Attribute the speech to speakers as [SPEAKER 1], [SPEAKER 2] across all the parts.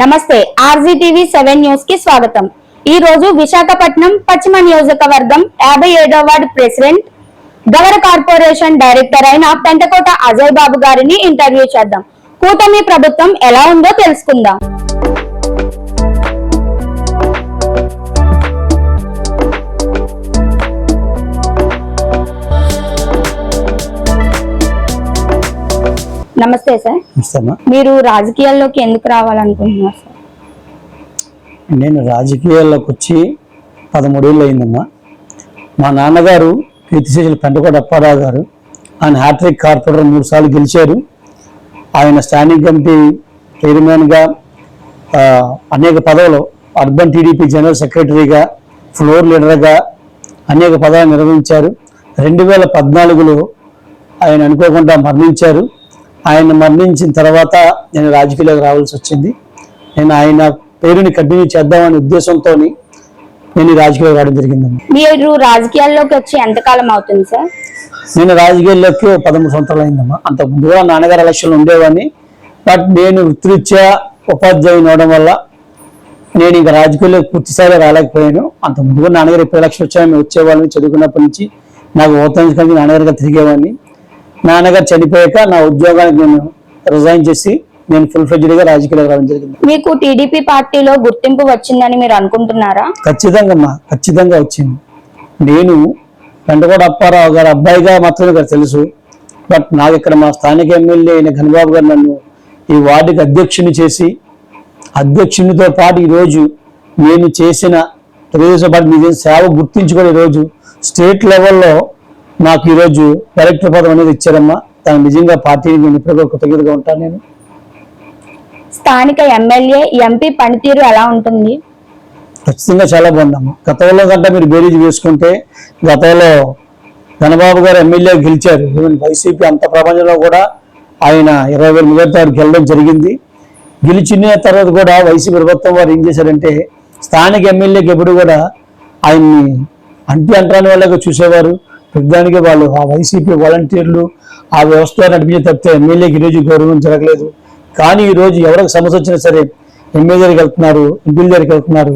[SPEAKER 1] నమస్తే RGTV seven న్యూస్కి స్వాగతం. ఈ రోజు విశాఖపట్నం పశ్చిమ నియోజకవర్గం యాభై ఏడవ ward president Gavara corporation director అయిన పెంటకోట అజయ్ బాబు గారిని ఇంటర్వ్యూ చేద్దాం. కూటమి ప్రభుత్వం ఎలా ఉందో తెలుసుకుందాం. నమస్తే సార్. మీరు రాజకీయాల్లోకి ఎందుకు రావాలనుకుంటున్నారు సార్?
[SPEAKER 2] నేను రాజకీయాల్లోకి వచ్చి పదమూడేళ్ళు అయిందమ్మా. మా నాన్నగారు కీర్తిశేషులు పెంటకోట అప్పారావు గారు ఆయన హ్యాట్రిక్ కార్పొరేటర్ మూడు సార్లు గెలిచారు. ఆయన స్టాండింగ్ కమిటీ చైర్మన్గా అనేక పదవులు అర్బన్ టీడీపీ జనరల్ సెక్రటరీగా ఫ్లోర్ లీడర్గా అనేక పదవులు నిర్వహించారు. రెండు వేల పద్నాలుగులో ఆయన అనుకోకుండా మరణించారు. ఆయన మరణించిన తర్వాత నేను రాజకీయాలకు రావాల్సి వచ్చింది. నేను ఆయన పేరుని కంటిన్యూ చేద్దామనే ఉద్దేశంతో నేను రాజకీయాలు రావడం జరిగిందమ్మా
[SPEAKER 1] మీరు రాజకీయాల్లోకి వచ్చి ఎంతకాలం అవుతుంది సార్?
[SPEAKER 2] నేను రాజకీయాల్లోకి పదమూడు సంవత్సరాలు అయిందమ్మా. అంత ముందుగా నాన్నగారు ఎలక్షన్లు ఉండేవాడిని. బట్ నేను వృత్తిరీత్యా ఉపాధ్యాయుని అవడం వల్ల నేను ఇంకా రాజకీయాల్లో పూర్తి స్థాయిలో రాలేకపోయాను అంత ముందుగా నాన్నగారు ఎప్పుడు ఎలక్షన్ వచ్చా మేము వచ్చేవాళ్ళని చదువుకున్నప్పటి నుంచి నాకు ఓతం నాన్నగారిగా తిరిగేవాడిని. నాన్నగారు చనిపోయాక నా ఉద్యోగానికి నేను రిజైన్ చేసి నేను ఫుల్ ఫ్లెడ్జ్డ్గా రాజకీయాలకు రావడం జరిగింది.
[SPEAKER 1] మీకు టీడీపీ పార్టీలో గుర్తింపు వచ్చిందని మీరు అనుకుంటున్నారా?
[SPEAKER 2] ఖచ్చితంగా అమ్మా ఖచ్చితంగా వచ్చింది. నేను పెంటకోట అప్పారావు గారు అబ్బాయిగా మాత్రమే గారు తెలుసు. బట్ నాకు ఇక్కడ మా స్థానిక ఎమ్మెల్యే అయిన ఘనబాబు గారు నన్ను ఈ వార్డుకి అధ్యక్షుని చేసి అధ్యక్షునితో పాటు ఈరోజు నేను చేసిన తెలుగుదేశం పార్టీ నిజం సేవ గుర్తించుకొని ఈరోజు స్టేట్ లెవెల్లో నాకు ఈరోజు డైరెక్టర్ పదం అనేది ఇచ్చారమ్మా. దానికి నిజంగా పార్టీకి నేను ఇప్పటికీ కృతజ్ఞతగా ఉంటాను నేను.
[SPEAKER 1] స్థానిక ఎమ్మెల్యే ఎంపీ పనితీరు ఎలా ఉంటుంది?
[SPEAKER 2] ఖచ్చితంగా చాలా బాగుందమ్మా. గతంలో కంటే మీరు బేరీజ్ వేసుకుంటే గతంలో ఘనబాబు గారు ఎమ్మెల్యే గెలిచారు. ఈవెన్ వైసీపీ అంత ప్రపంచంలో కూడా ఆయన ఇరవై వేల మెజార్టీ గెలడం జరిగింది. గెలిచిన తర్వాత కూడా వైసీపీ ప్రభుత్వం వారు ఏం చేశారంటే స్థానిక ఎమ్మెల్యేకి ఎప్పుడు కూడా ఆయన్ని అంటి అంటరాని వాళ్ళగా చూసేవారు. యుద్ధానికి వాళ్ళు ఆ వైసీపీ వాలంటీర్లు ఆ వ్యవస్థ నడిపించే తప్పితే ఎమ్మెల్యేకి ఈరోజు గౌరవం జరగలేదు. కానీ ఈరోజు ఎవరికి సమస్య వచ్చినా సరే ఎమ్మెల్యే దగ్గరికి వెళ్తున్నారు ఎంపీల దగ్గరికి వెళ్తున్నారు.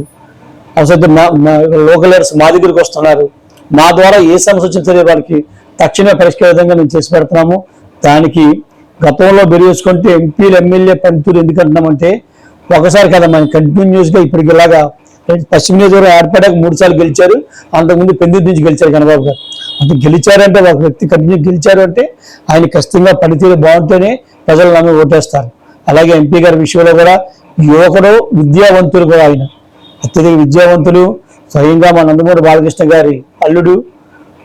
[SPEAKER 2] అసలు మా లోకల్ లీడర్స్ మా దగ్గరికి వస్తున్నారు. మా ద్వారా ఏ సమస్య వచ్చినా సరే వారికి తక్షణ పరిష్కార విధంగా మేము చేసి పెడుతున్నాము. దానికి గతంలో బెరివేసుకుంటే ఎంపీలు ఎమ్మెల్యే పనితీరు ఎందుకు అంటున్నామంటే ఒకసారి కదా మనం కంటిన్యూస్గా ఇప్పటికి ఇలాగా పశ్చిమ నియోజకవర్గం ఏర్పడాక మూడు సార్లు గెలిచారు. అంతకుముందు పెందిరి నుంచి గెలిచారు కనబాబు గారు. అది గెలిచారంటే ఒక వ్యక్తి కంటిన్యూ గెలిచారు అంటే ఆయన ఖచ్చితంగా పనితీరు బాగుంటేనే ప్రజలు నమ్మి ఓటేస్తారు. అలాగే ఎంపీ గారి విషయంలో కూడా యువకుడు విద్యావంతులు కూడా ఆయన. అత్యధిక విద్యావంతులు స్వయంగా మా నందమూరి బాలకృష్ణ గారి అల్లుడు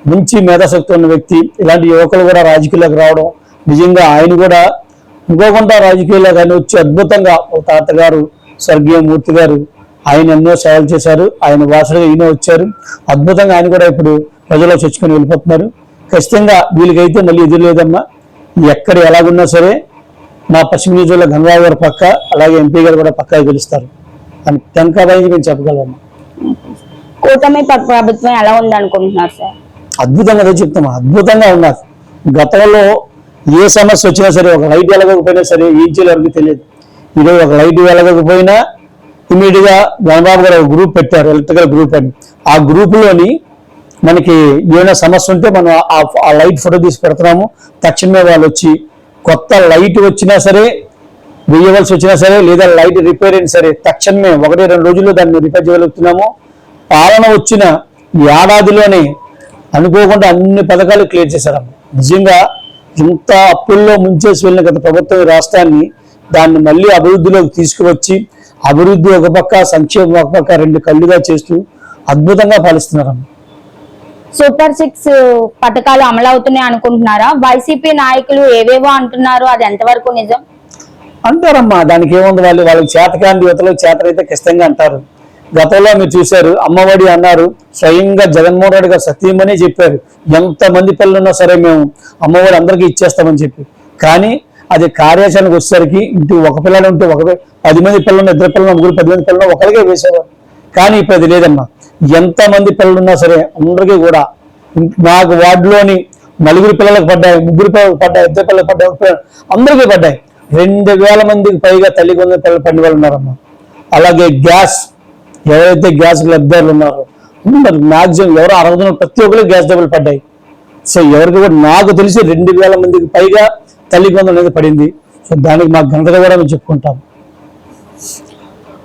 [SPEAKER 2] మంచి మేధాశక్తి ఉన్న వ్యక్తి. ఇలాంటి యువకులు కూడా రాజకీయాలకు రావడం నిజంగా ఆయన కూడా ఇంకోకుండా రాజకీయాల్లో కానీ వచ్చి అద్భుతంగా ఒక తాతగారు స్వర్గీయ మూర్తి గారు ఆయన ఎన్నో సేవలు చేశారు. ఆయన వాసులుగా ఈయన వచ్చారు. అద్భుతంగా ఆయన కూడా ఇప్పుడు ప్రజల్లో చొచ్చుకొని వెళ్ళిపోతున్నారు. ఖచ్చితంగా వీళ్ళకైతే మళ్ళీ ఎదురు లేదమ్మా. ఎక్కడ ఎలాగున్నా సరే మా పశ్చిమ నియోజకవర్గంలో గంగారావు గారు పక్క అలాగే ఎంపీ గారు కూడా పక్కా గెలుస్తారు. అని టెంకాబాయి మేము చెప్పగలమమ్మా.
[SPEAKER 1] కూటమి ప్ర- ప్రభుత్వం ఎలా ఉంది అనుకుంటున్నారు సార్?
[SPEAKER 2] అద్భుతంగా అదే చెప్తామా అద్భుతంగా ఉన్నారు. గతంలో ఏ సమస్య వచ్చినా సరే ఒక లైట్ వెలగకపోయినా సరే ఏం చేయాలో ఎవరికి తెలియదు. ఈరోజు ఒక లైట్ వెలగకపోయినా ఇమీడియట్గా గణబాబు గారు ఒక గ్రూప్ పెట్టారు ఎలక్ట్రికల్ గ్రూప్ అని. ఆ గ్రూప్లోని మనకి ఏమైనా సమస్య ఉంటే మనం ఆ- ఆ లైట్ ఫోటో తీసి పెడుతున్నాము. తక్షణమే వాళ్ళు వచ్చి కొత్త లైట్ వచ్చినా సరే వేయవలసి వచ్చినా సరే లేదా లైట్ రిపేర్ అయినా సరే తక్షణమే ఒకటి రెండు రోజుల్లో దాన్ని రిపేర్ చేయగలుగుతున్నాము. పాలన వచ్చిన ఏడాదిలోనే అనుకోకుండా అన్ని పథకాలు క్లియర్ చేశారమ్మ నిజంగా ఇంత అప్పుల్లో ముంచేసి వెళ్ళిన గత ప్రభుత్వం రాష్ట్రాన్ని దాన్ని మళ్ళీ అభివృద్ధిలోకి తీసుకువచ్చి అభివృద్ధి ఒక పక్క సంక్షేమం ఒక పక్క రెండు కళ్ళుగా చేస్తూ అద్భుతంగా పాలిస్తున్నారమ్మ
[SPEAKER 1] సూపర్ సిక్స్ పథకాలు అమలు అనుకుంటున్నారా? వైసీపీ నాయకులు ఏవేవో అంటున్నారు అది ఎంతవరకు నిజం?
[SPEAKER 2] అంటారమ్మా దానికి ఏముంది వాళ్ళు? వాళ్ళకి చేతకాంతి యువతలో చేతనైతే ఖచ్చితంగా అంటారు. గతంలో మీరు చూశారు అమ్మఒడి అన్నారు స్వయంగా జగన్మోహన్ రెడ్డి గారు సత్యమని చెప్పారు ఎంతమంది పిల్లలు ఉన్నా సరే మేము అమ్మఒడి అందరికీ ఇచ్చేస్తామని చెప్పి. కానీ అది కార్యాచరణకు వచ్చేసరికి ఇంటి ఒక పిల్లలు ఉంటే ఒక పది మంది పిల్లలు ఇద్దరు పిల్లలు ముగ్గురు పది మంది పిల్లలు ఒకరికే వేసేవారు. కానీ ఇప్పుడు అది లేదమ్మా. ఎంతమంది పిల్లలు ఉన్నా సరే అందరికీ కూడా నాకు వార్డులోని నలుగురు పిల్లలకు పడ్డాయి ముగ్గురు పిల్లలకు పడ్డాయి ఇద్దరు పిల్లలకు పడ్డాయి అందరికీ పడ్డాయి. రెండు వేల మందికి పైగా తల్లి కొందరు పిల్లలు పండి వాళ్ళు ఉన్నారమ్మా. అలాగే గ్యాస్ ఎవరైతే గ్యాస్ లబ్ధారులు ఉన్నారో మరి మ్యాక్సిమం ఎవరు అర్హత ప్రతి ఒక్కరికి గ్యాస్ డబ్బులు పడ్డాయి. సో ఎవరికి కూడా నాకు తెలిసి రెండు వేల మందికి పైగా తల్లి కొందరు అనేది పడింది. సో దానికి మా ఘనతగా కూడా మేము చెప్పుకుంటాం.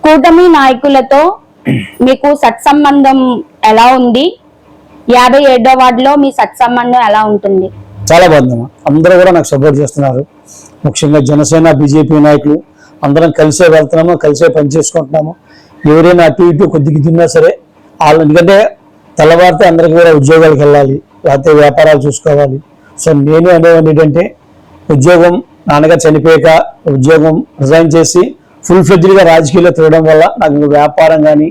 [SPEAKER 1] కూటమి నాయకులతో మీకు సత్సంబంధం ఎలా ఉంది? యాభై ఏడో వార్డులో మీ సత్సంబంధం ఎలా ఉంటుంది?
[SPEAKER 2] చాలా బాగుందమ్మా. అందరూ కూడా నాకు సపోర్ట్ చేస్తున్నారు. ముఖ్యంగా జనసేన బీజేపీ నాయకులు అందరం కలిసే వెళ్తున్నాము కలిసే పని చేసుకుంటున్నాము. ఎవరైనా అటు ఇటు కొద్దిగా తిన్నా సరే వాళ్ళు ఎందుకంటే తెల్లవారితే అందరికీ కూడా ఉద్యోగాలకు వెళ్ళాలి లేకపోతే వ్యాపారాలు చూసుకోవాలి. సో నేను అనేవాడిని ఏంటంటే ఉద్యోగం నాన్నగారు చనిపోయాక ఉద్యోగం రిజైన్ చేసి ఫుల్ ఫ్లెడ్జ్డ్గా రాజకీయాల్లో తిరగడం వల్ల నాకు వ్యాపారం కానీ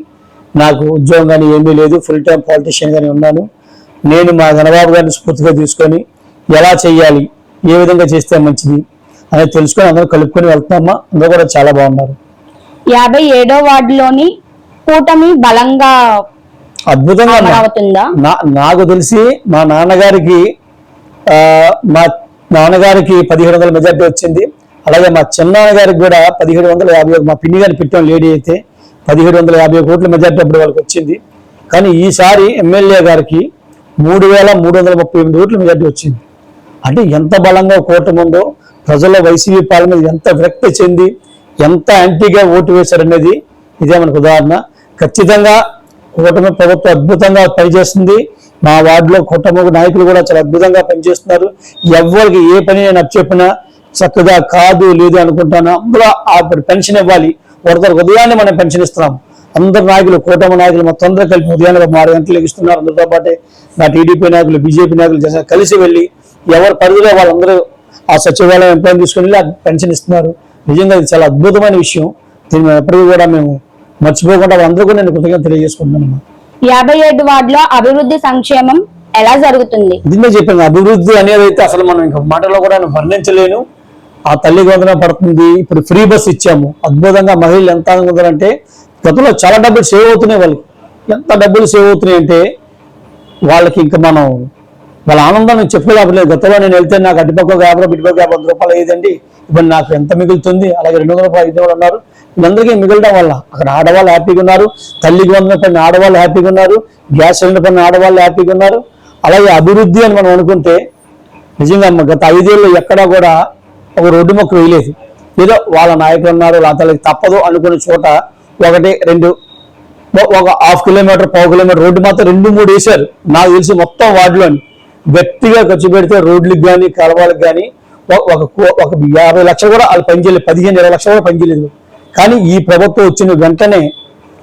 [SPEAKER 2] నాకు ఉద్యోగం కానీ ఏమీ లేదు. ఫుల్ టైం పాలిటిషియన్ గానీ ఉన్నాను. నేను మా ఘనబాబు గారిని స్ఫూర్తిగా తీసుకొని ఎలా చేయాలి ఏ విధంగా చేస్తే మంచిది అనేది తెలుసుకొని అందరూ కలుపుకొని వెళ్తున్నామా అందరూ కూడా చాలా బాగున్నారు.
[SPEAKER 1] యాభై ఏడో వార్డులోని కూటమి బలంగా
[SPEAKER 2] అద్భుతంగా నాకు తెలిసి మా నాన్నగారికి మా నాన్నగారికి పదిహేడు వందల మెజార్టీ వచ్చింది. అలాగే మా చిన్నాన్నగారికి కూడా పదిహేడు వందల యాభై ఒక- మా పిన్ని గారిని పెట్టాం లేడీ అయితే పదిహేడు వందల యాభై ఒక కోట్ల మెజార్టీ అప్పుడు వాళ్ళకి వచ్చింది. కానీ ఈసారి ఎమ్మెల్యే గారికి మూడు వేల మూడు వందల ముప్పై ఎనిమిది ఓట్ల మెజార్టీ వచ్చింది. అంటే ఎంత బలంగా కూటమి ఉందో ప్రజల్లో వైసీపీ పాలన మీద ఎంత విరక్తి చెంది ఎంత యాంటీగా ఓటు వేశారనేది ఇదే మనకు ఉదాహరణ. ఖచ్చితంగా కూటమి ప్రభుత్వం అద్భుతంగా పనిచేస్తుంది. మా వార్డులో కూటమి నాయకులు కూడా చాలా అద్భుతంగా పనిచేస్తున్నారు. ఎవరికి ఏ పని నేను చెప్పినా చక్కగా కాదు లేదు అనుకుంటాను. అందులో ఆ పెన్షన్ ఇవ్వాలి. ఒకరికి ఉదయాన్నే మనం పెన్షన్ ఇస్తున్నాం. అందరు నాయకులు కూటమి నాయకులు మొత్తం అందరూ కలిపి ఉదయాన్నే ఆరు గంటలకు ఇస్తున్నారు అందరితో పాటే నా టీడీపీ నాయకులు బీజేపీ నాయకులు కలిసి వెళ్ళి ఎవరి పరిధిలో వాళ్ళందరూ ఆ సచివాలయం ఎంప్లాయ్ తీసుకుని వెళ్ళి పెన్షన్ ఇస్తున్నారు. నిజంగా ఇది చాలా అద్భుతమైన విషయం. దీన్ని మేము ఎప్పటికీ కూడా మేము మర్చిపోకుండా వాళ్ళందరూ కూడా నేను కృతజ్ఞత తెలియజేసుకుంటున్నాను
[SPEAKER 1] యాభై ఏడు వార్డులో అభివృద్ధి సంక్షేమం ఎలా జరుగుతుంది?
[SPEAKER 2] దీన్నే చెప్పాను అభివృద్ధి అనేది అయితే అసలు మనం ఇంకా మాటలో కూడా నేను వర్ణించలేను. ఆ తల్లి వందన పడుతుంది. ఇప్పుడు ఫ్రీ బస్ ఇచ్చాము. అద్భుతంగా మహిళలు ఎంత ఆనందంగా ఉన్నారంటే గతంలో చాలా డబ్బులు సేవ్ అవుతున్నాయి వాళ్ళకి. ఎంత డబ్బులు సేవ్ అవుతున్నాయి అంటే వాళ్ళకి ఇంకా మనం వాళ్ళ ఆనందం చెప్పలేకపోలేదు గతంలో నేను వెళ్తే నాకు అటుపక్క ఒక యాభై ఇటుపక్క యాభై వంద రూపాయలు అయ్యేదండి. ఇప్పుడు నాకు ఎంత మిగులుతుంది? అలాగే రెండు వందల రూపాయలు ఇద్దరు ఉన్నారు వీళ్ళందరికీ మిగలడం వల్ల. అక్కడ ఆడవాళ్ళు హ్యాపీగా ఉన్నారు. తల్లికి వందల పైన ఆడవాళ్ళు హ్యాపీగా ఉన్నారు. గ్యాస్ సిలిండర్ పైన ఆడవాళ్ళు హ్యాపీగా ఉన్నారు. అలాగే అభివృద్ధి అని మనం అనుకుంటే నిజంగా అమ్మ గత ఐదేళ్ళు ఎక్కడా కూడా ఒక రోడ్డు మొక్క వేయలేదు. ఏదో వాళ్ళ నాయకులు ఉన్నారు లేకపోతే తప్పదు అనుకున్న చోట ఒకటి రెండు ఒక హాఫ్ కిలోమీటర్ పావు కిలోమీటర్ రోడ్డు మాత్రం రెండు మూడు వేశారు. నాకు తెలిసి మొత్తం వార్డులోని గట్టిగా ఖర్చు పెడితే రోడ్లకు కానీ కలవాలకు కానీ ఒక కో- ఒక యాభై లక్షలు కూడా వాళ్ళు పనిచేయలేదు పదిహేను ఇరవై లక్షలు కూడా పనిచేయలేదు. కానీ ఈ ప్రభుత్వం వచ్చిన వెంటనే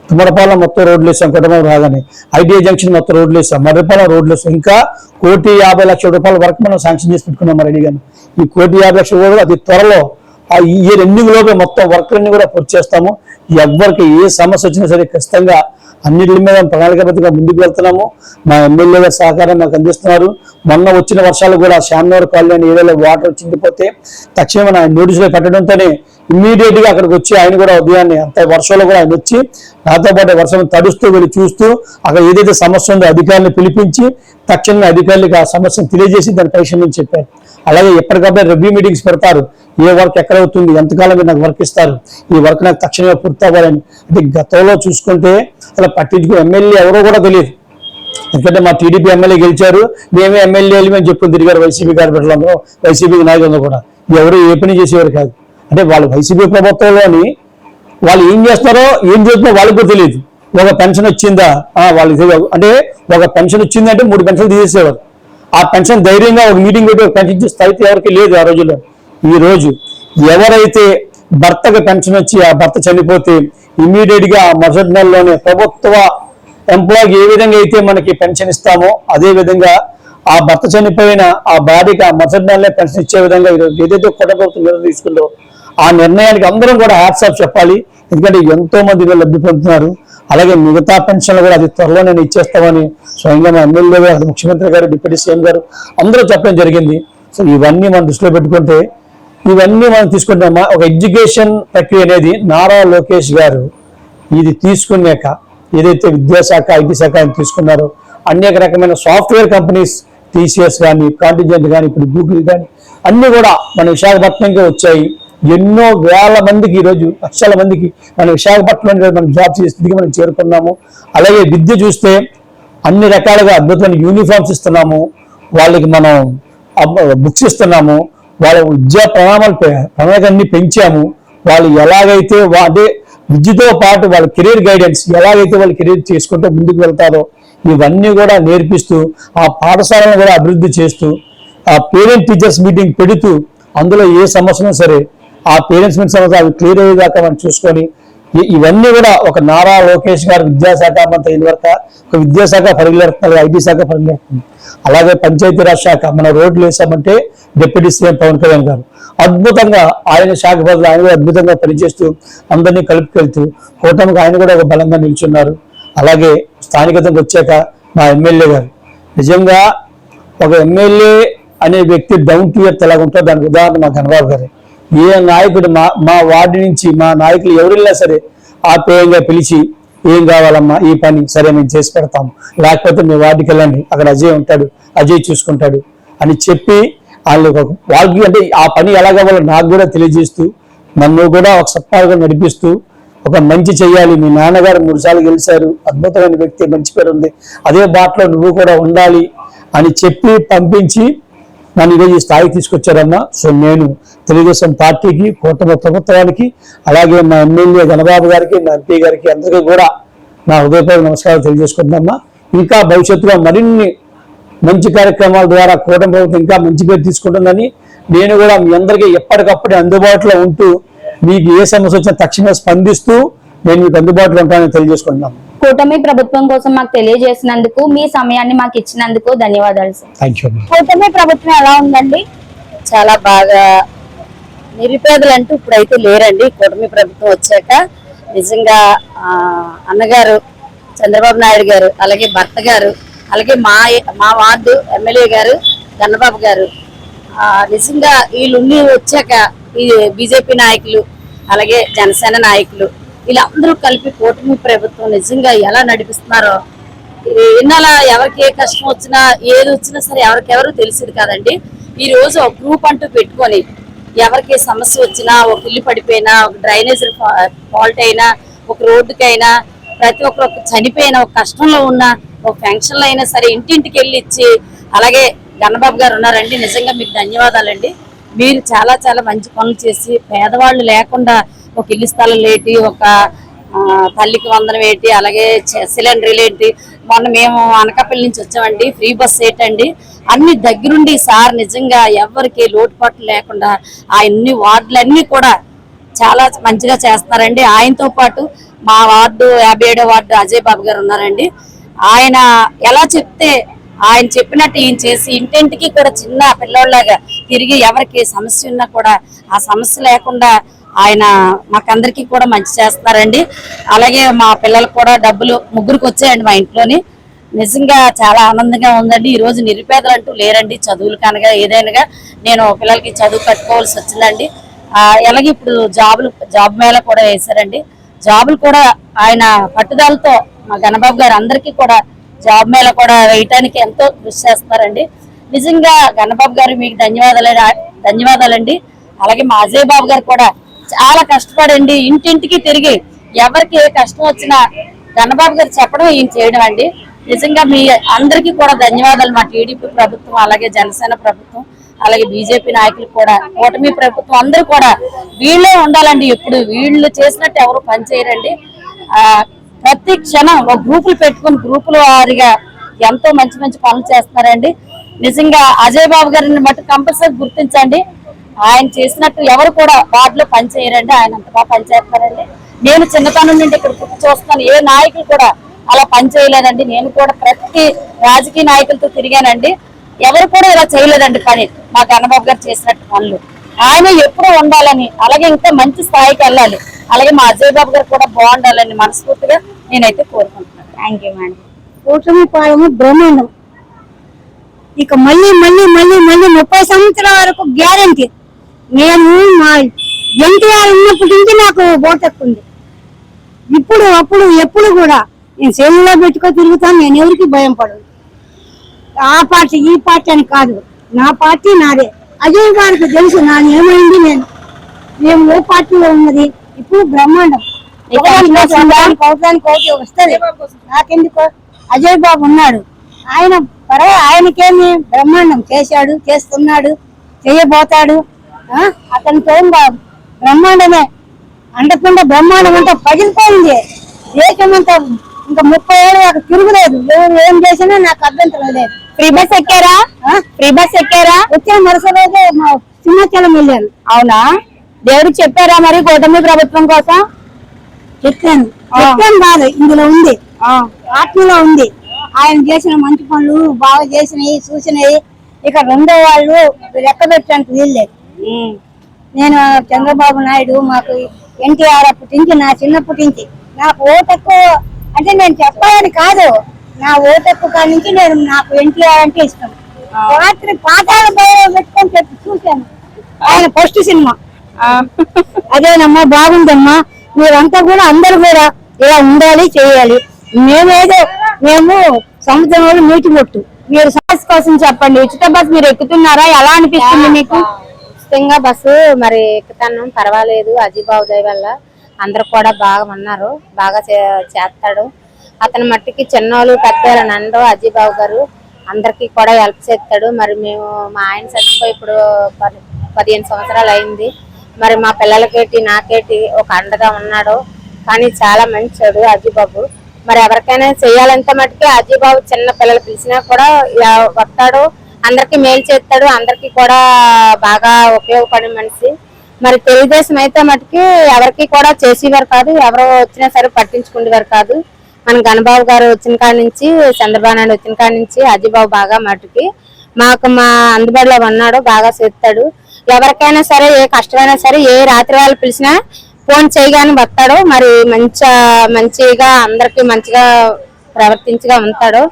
[SPEAKER 2] తుమరపాలెం మొత్తం రోడ్లు వేసాం కుటుంబం రాగానే ఐడియా జంక్షన్ మొత్తం రోడ్లు వేసాం మర్రిపాలెం రోడ్లు వేసాం. ఇంకా కోటి యాభై లక్షల రూపాయల వరకు మనం శాంక్షన్ చేసి పెట్టుకున్నాం రెడీగానే ఈ కోటి యాభై లక్షల కూడా అతి త్వరలో ఆ ఈ ఇయర్ లోపే మొత్తం వర్క్లన్నీ కూడా పూర్తి చేస్తాము. ఎవరికి ఏ సమస్య వచ్చినా సరే ఖచ్చితంగా అన్నింటి మీద ప్రణాళికబద్ధంగా ముందుకు వెళ్తున్నాము. మా ఎమ్మెల్యే గారు సహకారం మాకు అందిస్తున్నారు. మొన్న వచ్చిన వర్షాలు కూడా శ్యామనగర్ కాలనీ ఏరియాలో వాటర్ చిందిపోతే తక్షణం నా నోటీసులో పెట్టడంతోనే ఇమ్మీడియట్గా అక్కడికి వచ్చి ఆయన కూడా ఉదయాన్నే అంత వర్షంలో కూడా ఆయన వచ్చి నాతో పాటు వర్షం తడుస్తూ వెళ్ళి చూస్తూ అక్కడ ఏదైతే సమస్య ఉందో అధికారులను పిలిపించి తక్షణమే అధికారులకు ఆ సమస్యను తెలియజేసి దాని పరిశీలన చెప్పారు. అలాగే ఎప్పటికప్పుడు రివ్యూ మీటింగ్స్ పెడతారు. ఏ వర్క్ ఎక్కడ అవుతుంది ఎంతకాలం మీరు నాకు వర్క్ ఇస్తారు ఈ వర్క్ నాకు తక్షణమే పూర్తి అవ్వాలని. అంటే గతంలో చూసుకుంటే అలా పట్టించుకుని ఎమ్మెల్యే ఎవరో కూడా తెలియదు. ఎందుకంటే మా టీడీపీ ఎమ్మెల్యే గెలిచారు. మేమే ఎమ్మెల్యేలు మేము చెప్పుకుని తిరిగారు వైసీపీ గారి పెట్టడంలో వైసీపీ నాయకులందరూ కూడా. ఎవరు ఏ పని చేసేవారు కాదు. అంటే వాళ్ళు వైసీపీ ప్రభుత్వంలోని వాళ్ళు ఏం చేస్తారో ఏం చేస్తున్నారో వాళ్ళకి తెలియదు. ఒక పెన్షన్ వచ్చిందా? వాళ్ళు వాళ్ళకి అంటే ఒక పెన్షన్ వచ్చిందంటే మూడు పెన్షన్లు తీసేసేవారు. ఆ పెన్షన్ ధైర్యంగా ఒక మీటింగ్ పెట్టి ఒక పెన్షన్ ఇచ్చే స్థాయితే ఎవరికి లేదు ఆ రోజుల్లో. ఈ రోజు ఎవరైతే భర్తకు పెన్షన్ వచ్చి ఆ భర్త చనిపోతే ఇమీడియట్గా మరుసటి నెలలోనే ప్రభుత్వ ఎంప్లాయీకి ఏ విధంగా అయితే మనకి పెన్షన్ ఇస్తామో అదే విధంగా ఆ భర్త చనిపోయిన ఆ భార్యకి ఆ మరుసటి నెలనే పెన్షన్ ఇచ్చే విధంగా ఈరోజు ఏదైతే కొత్త ప్రభుత్వం నిర్ణయం తీసుకుందో ఆ నిర్ణయానికి అందరం కూడా హ్యాట్స్ చెప్పాలి. ఎందుకంటే ఎంతో మంది వీళ్ళు లబ్ధి పొందుతున్నారు. అలాగే మిగతా పెన్షన్లు కూడా అది త్వరలో నేను ఇచ్చేస్తామని స్వయంగా మా ఎమ్మెల్యే గారు ముఖ్యమంత్రి గారు డిప్యూటీ సీఎం గారు అందరూ చెప్పడం జరిగింది. సో ఇవన్నీ మనం దృష్టిలో పెట్టుకుంటే ఇవన్నీ మనం తీసుకుంటామా ఒక ఎడ్యుకేషన్ ప్రక్రియ అనేది నారా లోకేష్ గారు ఇది తీసుకున్నాక ఏదైతే విద్యాశాఖ ఐటీ శాఖ అని తీసుకున్నారో అనేక రకమైన సాఫ్ట్వేర్ కంపెనీస్ టీసీఎస్ కానీ కాంటిజెంట్ కానీ ఇప్పుడు గూగుల్ కానీ అన్నీ కూడా మన విశాఖపట్నంకే వచ్చాయి. ఎన్నో వేల మందికి ఈరోజు లక్షల మందికి మన విశాఖపట్నం మనం జాబ్ చేసి స్థితికి మనం చేరుకున్నాము. అలాగే విద్య చూస్తే అన్ని రకాలుగా అద్భుతమైన యూనిఫామ్స్ ఇస్తున్నాము. వాళ్ళకి మనం బుక్స్ ఇస్తున్నాము. వాళ్ళ విద్యా ప్రణామాలు ప్రణాళికన్ని పెంచాము. వాళ్ళు ఎలాగైతే అదే విద్యతో పాటు వాళ్ళ కెరీర్ గైడెన్స్ ఎలాగైతే వాళ్ళు కెరీర్ చేసుకుంటూ ముందుకు వెళ్తారో ఇవన్నీ కూడా నేర్పిస్తూ ఆ పాఠశాలను కూడా అభివృద్ధి చేస్తూ ఆ పేరెంట్ టీచర్స్ మీటింగ్ పెడుతూ అందులో ఏ సమస్యనా సరే ఆ పేరెంట్స్ మీట్ సమస్య అవి క్లియర్ అయ్యేదాకా మనం చూసుకొని ఇవన్నీ కూడా ఒక నారా లోకేష్ గారు విద్యాశాఖ మంత్రి అయిన వరకు ఒక విద్యాశాఖ పరిగెడుతున్నారు ఐటీ శాఖ పరిగెడుతుంది. అలాగే పంచాయతీరాజ్ శాఖ మన రోడ్లు వేసామంటే డిప్యూటీ సీఎం పవన్ కళ్యాణ్ గారు. అద్భుతంగా ఆయన శాఖ బదులు ఆయన అద్భుతంగా పనిచేస్తూ అందరినీ కలుపుకెళ్తూ కూటమికి ఆయన కూడా ఒక బలంగా నిల్చున్నారు. అలాగే స్థానికతకు వచ్చాక మా ఎమ్మెల్యే గారు. నిజంగా ఒక ఎమ్మెల్యే అనే వ్యక్తి డౌన్ టు ఎర్త్ ఎలాగ ఉంటారో దానికి ఉదాహరణ మా గణబాబు గారే. ఏ నాయకుడు మా మా వార్డు నుంచి మా నాయకులు ఎవరిల్లా సరే ఆప్యాయంగా పిలిచి ఏం కావాలమ్మా ఈ పని సరే మేము చేసి పెడతాం లేకపోతే మీ వార్డుకి వెళ్ళండి. అక్కడ అజయ్ ఉంటాడు. అజయ్ చూసుకుంటాడు అని చెప్పి వాళ్ళు ఒక వాళ్ళకి అంటే ఆ పని ఎలా కావాలో నాకు కూడా తెలియజేస్తూ నన్ను కూడా ఒక సత్తాగా నడిపిస్తూ ఒక మంచి చెయ్యాలి. మీ నాన్నగారు మూడుసార్లు గెలిచారు. అద్భుతమైన వ్యక్తి మంచి పేరు ఉంది. అదే బాటలో నువ్వు కూడా ఉండాలి అని చెప్పి పంపించి నన్ను ఈరోజు ఈ స్థాయికి తీసుకొచ్చారన్నా సో నేను తెలుగుదేశం పార్టీకి కూటమి ప్రభుత్వానికి అలాగే మా ఎమ్మెల్యే గణబాబు గారికి మా ఎంపీ గారికి అందరికీ కూడా నా హృదయపూర్వక నమస్కారాలు తెలియజేసుకుంటున్నామ్మా. ఇంకా భవిష్యత్తులో మరిన్ని మంచి కార్యక్రమాల ద్వారా కూటమి ప్రభుత్వం ఇంకా మంచి పేరు తీసుకుంటుందని నేను కూడా మీ అందరికీ ఎప్పటికప్పుడు అందుబాటులో ఉంటూ మీకు ఏ సమస్య వచ్చినా తక్షణమే స్పందిస్తూ నేను మీకు అందుబాటులో ఉంటానని తెలియజేసుకుంటున్నాను
[SPEAKER 1] కూటమి ప్రభుత్వం కోసం మాకు తెలియజేసినందుకు మీ సమయాన్ని మాకు ఇచ్చినందుకు ధన్యవాదాలు సార్. కూటమి ప్రభుత్వం ఎలా ఉందండి?
[SPEAKER 3] చాలా బాగా నిరుపేదలు అంటూ ఇప్పుడైతే లేరండి. కూటమి ప్రభుత్వం వచ్చాక నిజంగా అన్నగారు చంద్రబాబు నాయుడు గారు అలాగే భర్త గారు అలాగే మా మా వార్డు ఎమ్మెల్యే గారు గన్నబాబు గారు ఆ, నిజంగా వీళ్ళున్ని వచ్చాక ఈ బీజేపీ నాయకులు అలాగే జనసేన నాయకులు వీళ్ళందరూ కలిపి కూటమి ప్రభుత్వం నిజంగా ఎలా నడిపిస్తున్నారో? ఇన్నాళ్ళ ఎవరికి ఏ కష్టం వచ్చినా ఏది వచ్చినా సరే ఎవరికెవరు తెలిసేది కాదండి. ఈ రోజు ఒక గ్రూప్ అంటూ పెట్టుకొని ఎవరికి సమస్య వచ్చినా ఒక ఇల్లు పడిపోయినా ఒక డ్రైనేజ్ ఫాల్ట్ అయినా ఒక రోడ్డుకైనా ప్రతి ఒక్కరు చనిపోయినా ఒక కష్టంలో ఉన్న ఒక ఫంక్షన్లో అయినా సరే ఇంటింటికి వెళ్ళి ఇచ్చి అలాగే గన్నబాబు గారు ఉన్నారండి. నిజంగా మీకు ధన్యవాదాలండి. మీరు చాలా చాలా మంచి పనులు చేసి పేదవాళ్ళు లేకుండా ఒక ఇల్లు స్థలం లేటి ఒక తల్లికి వందనం ఏంటి అలాగే సిలిండర్లు ఏంటి. మొన్న మేము అనకాపల్లి నుంచి వచ్చామండి ఫ్రీ బస్ ఏంటండి అన్ని దగ్గరుండి సార్ నిజంగా ఎవరికి లోటుపాట్లు లేకుండా ఆ అన్ని వార్డులన్నీ కూడా చాలా మంచిగా చేస్తున్నారండి. ఆయనతో పాటు మా వార్డు యాభై ఏడో వార్డు అజయ్ బాబు గారు ఉన్నారండి. ఆయన ఎలా చెప్తే ఆయన చెప్పినట్టు ఈయన చేసి ఇంటింటికి కూడా చిన్న పిల్లోళ్ళగా తిరిగి ఎవరికి సమస్య ఉన్నా కూడా ఆ సమస్య లేకుండా ఆయన మాకందరికీ కూడా మంచి చేస్తున్నారండి. అలాగే మా పిల్లలకు కూడా డబ్బులు ముగ్గురికి వచ్చాయండి మా ఇంట్లోని. నిజంగా చాలా ఆనందంగా ఉందండి. ఈ రోజు నిరుపేదలు అంటూ లేరండి. చదువులు కనగా ఏదైనా నేను పిల్లలకి చదువు కట్టుకోవాల్సి వచ్చిందండి. ఆ, అలాగే ఇప్పుడు జాబులు జాబ్ మేళ కూడా వేశారండి. జాబులు కూడా ఆయన పట్టుదలతో మా గణబాబు గారు అందరికీ కూడా జాబ్ మేళ కూడా వేయటానికి ఎంతో కృషి చేస్తున్నారండి. నిజంగా గణబాబు గారు మీకు ధన్యవాదాలు ధన్యవాదాలండి. అలాగే మా అజయ్ బాబు గారు కూడా చాలా కష్టపడండి. ఇంటింటికి తిరిగి ఎవరికి ఏ కష్టం వచ్చినా గణబాబు గారు చెప్పడం ఈయన చేయడం అండి. నిజంగా మీ అందరికీ కూడా ధన్యవాదాలు. మా టీడీపీ ప్రభుత్వం అలాగే జనసేన ప్రభుత్వం అలాగే బీజేపీ నాయకులు కూడా కూటమి ప్రభుత్వం అందరూ కూడా వీళ్ళే ఉండాలండి. ఇప్పుడు వీళ్ళు చేసినట్టు ఎవరు పనిచేయరండి ఆ ప్రతి క్షణం ఒక గ్రూపులు పెట్టుకుని గ్రూపుల వారిగా ఎంతో మంచి మంచి పనులు చేస్తున్నారండి. నిజంగా అజయ్ బాబు గారిని మటు కంపల్సరీ గుర్తించండి. ఆయన చేసినట్టు ఎవరు కూడా వార్డులో పనిచేయరండి ఆయన అంత బాగా పనిచేస్తారండి నేను చిన్నతనం నుండి ఇక్కడ పుట్టి చూస్తాను ఏ నాయకులు కూడా అలా పనిచేయలేదండి నేను కూడా ప్రతి రాజకీయ నాయకులతో తిరిగానండి. ఎవరు కూడా ఇలా చేయలేదండి. పని మా గన్నబాబు గారు చేసినట్టు పనులు. ఆయన ఎప్పుడూ ఉండాలని అలాగే ఇంకా మంచి స్థాయికి వెళ్ళాలి. అలాగే మా అజయ్ బాబు గారు కూడా బాగుండాలని మనస్ఫూర్తిగా నేనైతే కోరుకుంటున్నాను.
[SPEAKER 1] థ్యాంక్ యూ మేడం
[SPEAKER 4] కూటమి పాలన బ్రహ్మాండం. ఇక మళ్ళీ మళ్ళీ మళ్ళీ మళ్ళీ ముప్పై సంవత్సరాల వరకు గ్యారంటీ. నేను మా ఎన్టీఆర్ ఉన్నప్పటి నుంచి నాకు బోటెక్కుంది ఇప్పుడు అప్పుడు ఎప్పుడు కూడా నేను సెల్లులో పెట్టుకో తిరుగుతాను నేను ఎవరికి భయం పడను. ఆ పార్టీ ఈ పార్టీ అని కాదు. నా పార్టీ నాదే. అజయ్ గారికి తెలుసు నాది ఏమైంది నేను. మేము ఏ పార్టీలో ఉన్నది? ఇప్పుడు బ్రహ్మాండం. ఒకటి వస్తుంది నాకెందుకు? అజయ్ బాబు ఉన్నాడు. ఆయన పరే ఆయనకేమి బ్రహ్మాండం చేశాడు చేస్తున్నాడు చేయబోతాడు. ఏం కాదు బ్రహ్మాండమే. అంటకుండా బ్రహ్మాండం అంతా పగిలిపోయింది. దేశమంతా ఇంకా ముప్పై ఏళ్ళు నాకు తిరుగులేదు. ఎవరు ఏం చేసినా నాకు అభ్యంతరం లేదు.
[SPEAKER 1] ఫ్రీ బస్ ఎక్కారా? ఫ్రీ బస్ ఎక్కారా?
[SPEAKER 4] వచ్చిన మరుసటి రోజే మా సింహాచలం వెళ్ళాను.
[SPEAKER 1] అవునా? దేవుడికి చెప్పారా మరి కూటమి ప్రభుత్వం కోసం?
[SPEAKER 4] చెప్పాను. చెప్పాను కాదు ఇందులో ఉంది. ఆత్మలో ఉంది. ఆయన చేసిన మంచి పనులు బాగా చేసినవి చూసినవి. ఇక రెండో వాళ్ళు లెక్క పెట్టడానికి వీల్లేదు. నేను చంద్రబాబు నాయుడు మాకు ఎన్టీఆర్ అప్పటి నుంచి నా చిన్నప్పటి నుంచి. నాకు ఓటెక్కు అంటే నేను చెప్పాలని కాదు. నా ఓటెక్కు కాడి నుంచి నేను నాకు ఎన్టీఆర్ అంటే ఇష్టం. రాత్రి పాతాల పెట్టుకొని చెప్పి చూశాను. ఆయన ఫస్ట్ సినిమా. అదేనమ్మా బాగుందమ్మా. మీరంతా కూడా అందరూ కూడా ఇలా ఉండాలి చేయాలి. మేమేదో మేము సముద్రంలో నీటి కొట్టు
[SPEAKER 1] మీరు బస్ కోసం చెప్పండి. ఉచిత బస్ మీరు ఎక్కుతున్నారా? ఎలా అనిపిస్తుంది మీకు?
[SPEAKER 3] ఉచితంగా బస్సు మరి ఎక్కుతాను. పర్వాలేదు అజీబాబు దయ వల్ల. అందరు కూడా బాగా ఉన్నారు. బాగా చే- చేస్తాడు. అతని మట్టికి చిన్నోళ్ళు పెద్దోళ్ళు నండు అజీబాబు గారు అందరికి కూడా హెల్ప్ చేస్తాడు. మరి మేము మా ఆయన చచ్చిపోయి ఇప్పుడు పది పదిహేను సంవత్సరాలు అయింది. మరి మా పిల్లలకేటి నాకేటి ఒక అండగా ఉన్నాడు. కానీ చాలా మంచోడు అజీబాబు మరి ఎవరికైనా చేయాలంటే మటుకి అజీబాబు చిన్న పిల్లలు పిలిచినా కూడా వస్తాడు. అందరికి మేలు చేస్తాడు. అందరికి కూడా బాగా ఉపయోగపడే మనిషి. మరి తెలుగుదేశం అయితే మటుకి ఎవరికి కూడా చేసేవారు కాదు. ఎవరు వచ్చినా సరే పట్టించుకునేవారు కాదు. మన గణబాబు గారు వచ్చిన కాడ నుంచి చంద్రబాబు నాయుడు వచ్చిన కాడ నుంచి అజీబాబు బాగా మటుకి మాకు మా అందుబాటులో ఉన్నాడు బాగా చేస్తాడు. ఎవరికైనా సరే ఏ కష్టమైనా సరే ఏ రాత్రి వాళ్ళు పిలిచినా ఫోన్ చేయగానే వస్తాడు. మరి మంచి మంచిగా అందరికి మంచిగా ప్రవర్తించగా ఉంటాడు.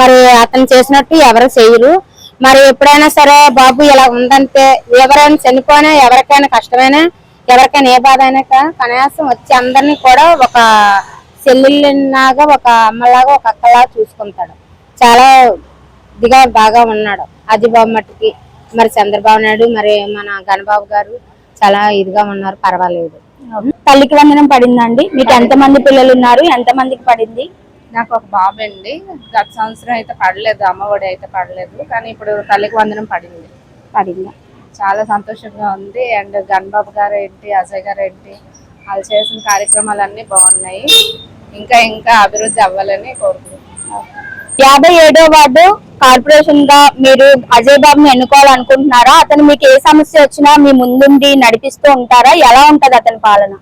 [SPEAKER 3] మరి అతను చేసినట్టు ఎవరు చేయరు. మరి ఎప్పుడైనా సరే బాబు ఇలా ఉందంటే ఎవరైనా చనిపోయినా ఎవరికైనా కష్టమైనా ఎవరికైనా ఏ బాధ అయినా కనీసం వచ్చి అందరినీ కూడా ఒక చెల్లెళ్ళలాగా ఒక అమ్మలాగా ఒక అక్కలాగా చూసుకుంటాడు. చాలా ఇదిగా బాగా ఉన్నాడు. అజిబాబు మట్టుకి మరి చంద్రబాబు నాయుడు మరి మన గణబాబు గారు చాలా ఇదిగా ఉన్నారు పర్వాలేదు.
[SPEAKER 1] తల్లికి వందనం పడిందండి. మీకు ఎంత మంది పిల్లలు ఉన్నారు ఎంత మందికి పడింది?
[SPEAKER 5] నాకు ఒక బాబు అండి. గత సంవత్సరం అయితే పడలేదు అమ్మఒడి అయితే పడలేదు కానీ ఇప్పుడు తల్లికి వందనం పడింది.
[SPEAKER 1] పడిందా?
[SPEAKER 5] చాలా సంతోషంగా ఉంది. అండ్ గణబాబు గారు ఏంటి అజయ్ గారు ఏంటి వాళ్ళు చేసిన కార్యక్రమాలన్నీ బాగున్నాయి. ఇంకా ఇంకా అభివృద్ధి అవ్వాలని కోరుకుంటున్నాను.
[SPEAKER 1] యాభై ఏడో వార్డు కార్పొరేషన్గా మీరు అజయ్ బాబుని ఎన్నుకోవాలనుకుంటున్నారా? అతను మీకు ఏ సమస్య వచ్చినా మీ ముందుండి నడిపిస్తూ ఉంటారా? ఎలా ఉంటది అతని పాలన?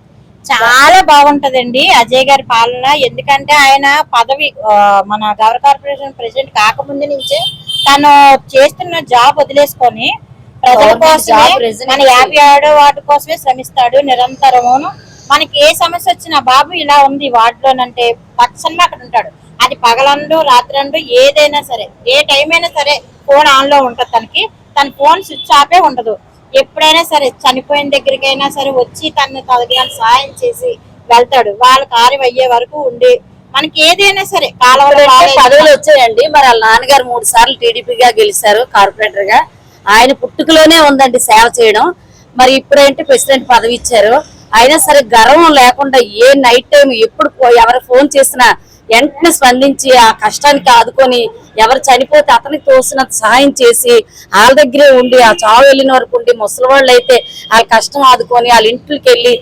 [SPEAKER 6] చాలా బాగుంటదండి. అజయ్ గారి పాలన. ఎందుకంటే ఆయన పదవి మన గవర్ కార్పొరేషన్ ప్రెసిడెంట్ కాకముందు నుంచే తను చేస్తున్న జాబ్ వదిలేసుకొని ప్రజల
[SPEAKER 3] resign
[SPEAKER 6] మన యాభై ఏడో వార్డు కోసమే శ్రమిస్తాడు నిరంతరమును. మనకి ఏ సమస్య వచ్చినా బాబు ఇలా ఉంది వార్డులోనంటే పచ్చన్న అక్కడ ఉంటాడు. అది పగలండు రాత్రండు ఏదైనా సరే ఏ టైం అయినా సరే ఫోన్ ఆన్లో ఉంటది తనకి. తన ఫోన్ స్విచ్ ఆపే ఉండదు. ఎప్పుడైనా సరే చనిపోయిన దగ్గరికైనా సరే వచ్చి తను తగిన సాయం చేసి వెళ్తాడు. వాళ్ళ కార్యం అయ్యే వరకు ఉండి మనకి ఏదైనా సరే బాగాలేదన్నా-
[SPEAKER 3] పదవులు వచ్చాయండి. మరి వాళ్ళ నాన్నగారు మూడు సార్లు టీడీపీగా గెలిచారు కార్పొరేటర్గా. ఆయన పుట్టుకలోనే ఉందండి సేవ చేయడం. మరి ఇప్పుడేంటి ప్రెసిడెంట్ పదవి ఇచ్చారు. అయినా సరే గర్వం లేకుండా ఏ నైట్ టైం ఎప్పుడు ఎవరు ఫోన్ చేసినా వెంటనే స్పందించి ఆ కష్టానికి ఆదుకొని ఎవరు చనిపోతే అతనికి తోసినంత సహాయం చేసి వాళ్ళ దగ్గరే ఉండి ఆ చావు వెళ్ళిన వరకు ఉండి ముసలి వాళ్ళు అయితే వాళ్ళ కష్టం ఆదుకొని వాళ్ళ ఇంట్లోకి వెళ్ళి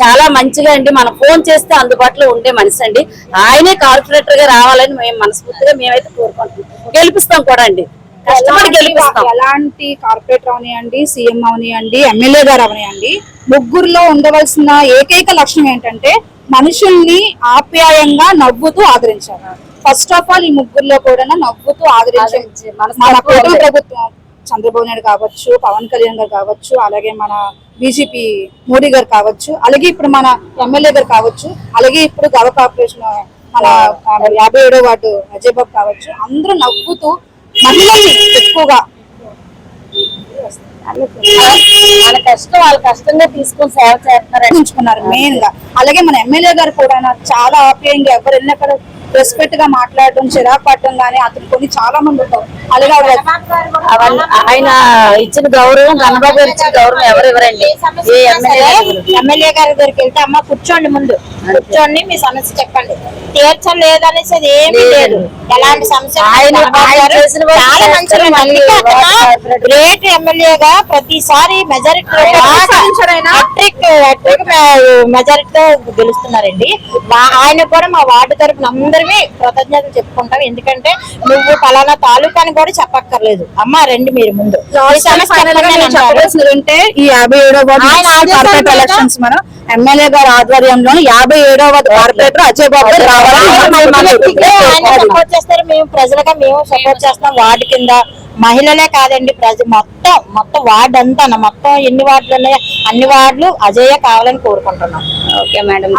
[SPEAKER 3] చాలా మంచిగా అండి. మనం ఫోన్ చేస్తే అందుబాటులో ఉండే మనిషి అండి. ఆయనే కార్పొరేటర్గా రావాలని మేము మనస్ఫూర్తిగా మేమైతే కోరుకుంటున్నాం. గెలిపిస్తాం కూడా అండి. కష్టపడి గెలిపిస్తాం.
[SPEAKER 7] ఎలాంటి కార్పొరేటర్ అవనియండి సీఎం అవనియండి ఎమ్మెల్యే గారు అవనియండి ముగ్గురులో ఉండవలసిన ఏకైక లక్ష్యం ఏంటంటే మనుషుల్ని ఆప్యాయంగా నవ్వుతూ ఆదరించారు. ఫస్ట్ ఆఫ్ ఆల్ ఈ ముగ్గురులో కూడా నవ్వుతూ ఆదరించే మన కూటమి ప్రభుత్వం చంద్రబాబు నాయుడు కావచ్చు పవన్ కళ్యాణ్ గారు కావచ్చు అలాగే మన బీజేపీ మోడీ గారు కావచ్చు అలాగే ఇప్పుడు మన ఎమ్మెల్యే గారు కావచ్చు అలాగే ఇప్పుడు గవ కార్పొరేషన్ మన యాభై ఏడో వార్డు అజయ్ బాబు కావచ్చు అందరూ నవ్వుతూ మహిళల్ని ఎక్కువగా
[SPEAKER 3] మన కష్టం వాళ్ళ కష్టంగా తీసుకొని సేవ చేస్తున్నారండి
[SPEAKER 7] మెయిన్గా అలాగే మన ఎమ్మెల్యే గారు కూడా చాలా ఆప్యాయంగా ఎవరు వెళ్ళినక్కడ రెస్పెక్ట్గా మాట్లాడడం చిరాకు పట్టడం కానీ అతను కొన్ని చాలా మంది ఉంటారు. అలాగే
[SPEAKER 3] ఆయన ఇచ్చిన గౌరవం గణబాబు గారు ఇచ్చిన గౌరవం ఎవరు ఇవ్వరండి. ఏ ఎమ్మెల్యే
[SPEAKER 6] గారి దగ్గరికి వెళ్తే అమ్మ కూర్చోండి ముందు. కూర్చోండి మీ సమస్య చెప్పండి. తీర్చలేదనేసి అది ఏమీ లేదు. ఎలాంటి సమస్య
[SPEAKER 3] ఆయన-
[SPEAKER 6] చాలా మంచి గ్రేట్ ఎమ్మెల్యేగా ప్రతిసారి మెజారిటీ మెజారిటీతో గెలుస్తున్నారండి. ఆయన కూడా మా వార్డు తరపున అందరివి కృతజ్ఞతలు చెప్పుకుంటాం. ఎందుకంటే నువ్వు పలానా తాలూకా అని కూడా చెప్పక్కర్లేదు. అమ్మ రండి మీరు ముందు.
[SPEAKER 7] ఏంటంటే ఈ యాభై ఏడవ కార్పొరేట్ ఎలక్షన్స్ మనం. ఎమ్మెల్యే గారి ఆధ్వర్యంలో యాభై ఏడవ కార్పొరేటర్ అజయ్ బాబు
[SPEAKER 6] సపోర్ట్ చేస్తారు. మేము ప్రజలుగా మేము సపోర్ట్ చేస్తాం వార్డు కింద మహిళలే కాదండి ప్రజ మొత్తం మొత్తం వార్డు అంతా మొత్తం ఎన్ని వార్డులు ఉన్నాయో అన్ని వార్డులు అజయ్య కావాలని కోరుకుంటున్నాం.
[SPEAKER 1] Okay madam